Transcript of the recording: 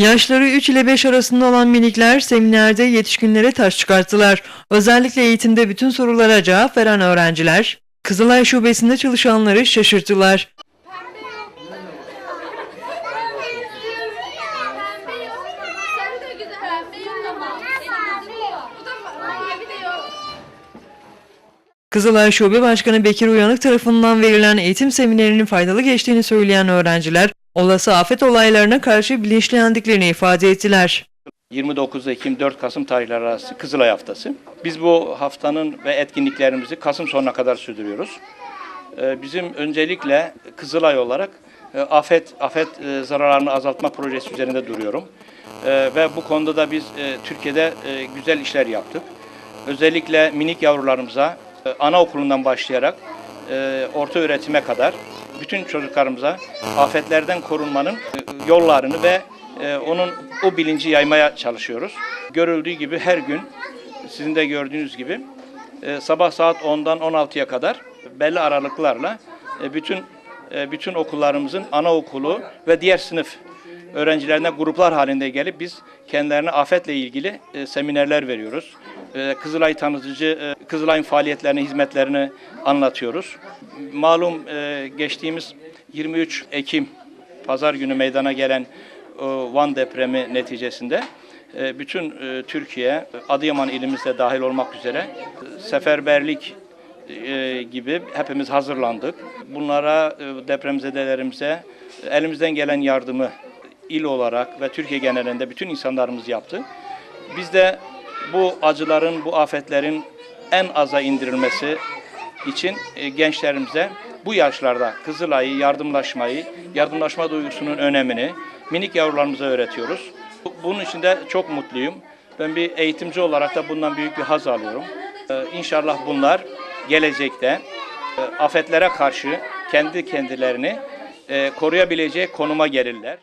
Yaşları 3 ile 5 arasında olan minikler seminerde yetişkinlere taş çıkarttılar. Özellikle eğitimde bütün sorulara cevap veren öğrenciler, Kızılay Şubesi'nde çalışanları şaşırttılar. Kızılay Şube Başkanı Bekir Uyanık tarafından verilen eğitim seminerinin faydalı geçtiğini söyleyen öğrenciler, olası afet olaylarına karşı bilinçlendiklerini ifade ettiler. 29 Ekim 4 Kasım tarihleri arası Kızılay Haftası. Biz bu haftanın ve etkinliklerimizi Kasım sonuna kadar sürdürüyoruz. Ee, Bizim öncelikle Kızılay olarak e, afet afet e, zararlarını azaltma projesi üzerinde duruyorum. Ee, Ve bu konuda da biz e, Türkiye'de güzel işler yaptık. Özellikle minik yavrularımıza anaokulundan başlayarak orta öğretime kadar bütün çocuklarımıza afetlerden korunmanın e, yollarını ve e, onun o bilinci yaymaya çalışıyoruz. Görüldüğü gibi her gün sizin de gördüğünüz gibi e, sabah saat 10'dan 16'ya kadar belli aralıklarla bütün bütün okullarımızın anaokulu ve diğer sınıf öğrencilerine gruplar halinde gelip biz kendilerine afetle ilgili seminerler veriyoruz. E, Kızılay tanıtıcı, e, Kızılay'ın faaliyetlerini, hizmetlerini anlatıyoruz. Malum e, geçtiğimiz 23 Ekim pazar günü meydana gelen Van depremi neticesinde bütün Türkiye, Adıyaman ilimizde dahil olmak üzere seferberlik gibi hepimiz hazırlandık. Bunlara depremzedelerimize elimizden gelen yardımı il olarak ve Türkiye genelinde bütün insanlarımız yaptı. Biz de bu acıların, bu afetlerin en aza indirilmesi için e, gençlerimize bu yaşlarda Kızılay'ı, yardımlaşmayı, yardımlaşma duygusunun önemini minik yavrularımıza öğretiyoruz. Bu- Bunun için de çok mutluyum. Ben bir eğitimci olarak da bundan büyük bir haz alıyorum. Ee, İnşallah bunlar gelecekte e, afetlere karşı kendi kendilerini e, koruyabilecek konuma gelirler.